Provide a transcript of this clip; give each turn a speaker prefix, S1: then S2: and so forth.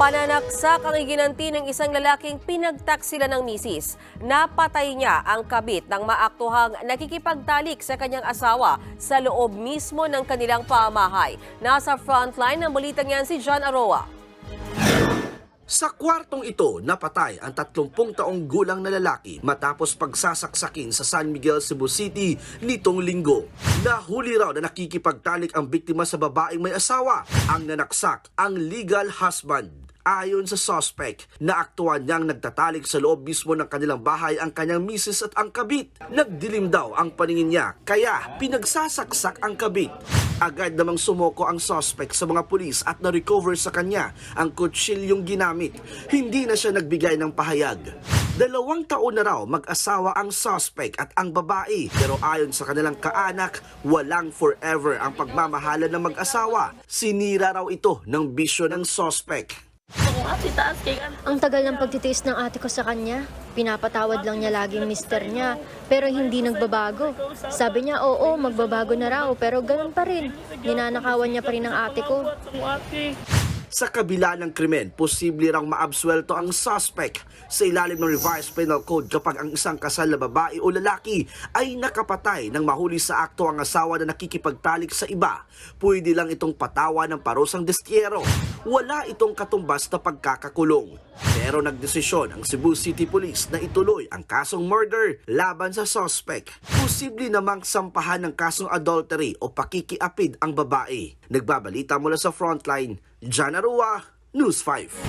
S1: Pananaksak ang iginanti ng isang lalaking pinagtak sila ng misis. Napatay niya ang kabit ng maaktuhang nakikipagtalik sa kanyang asawa sa loob mismo ng kanilang pamahay. Nasa frontline ng balitang yan si John Aroa.
S2: Sa kwartong ito, napatay ang 30 taong gulang na lalaki matapos pagsasaksakin sa San Miguel, Cebu City nitong linggo. Nahuli raw na nakikipagtalik ang biktima sa babaeng may asawa. Ang nanaksak, ang legal husband. Ayon sa suspect, naaktuan niyang nagtatalik sa loob mismo ng kanilang bahay ang kanyang misis at ang kabit. Nagdilim daw ang paningin niya, kaya pinagsasaksak ang kabit. Agad namang sumoko ang suspect sa mga pulis at na-recover sa kanya ang kutsilyong ginamit. Hindi na siya nagbigay ng pahayag. Dalawang taon na raw mag-asawa ang suspect at ang babae pero ayon sa kanilang kaanak, walang forever ang pagmamahalan ng mag-asawa. Sinira raw ito ng bisyo ng suspect.
S3: Ang tagal ng pagtitiis ng ate ko sa kanya. Pinapatawad lang niya laging mister niya, pero hindi nagbabago. Sabi niya, oo, magbabago na raw, pero ganun pa rin. Ninanakawan niya pa rin ang ate ko.
S2: Sa kabila ng krimen, posible rang maabswelto ang suspect sa ilalim ng revised penal code kapag ang isang kasal na babae o lalaki ay nakapatay nang mahuli sa akto ang asawa na nakikipagtalik sa iba. Pwede lang itong patawa ng parusang destiyero. Wala itong katumbas na pagkakakulong. Pero nagdesisyon ang Cebu City Police na ituloy ang kasong murder laban sa suspect. Posible namang sampahan ng kasong adultery o pakikiapid ang babae. Nagbabalita mula sa frontline, John Arua, News 5.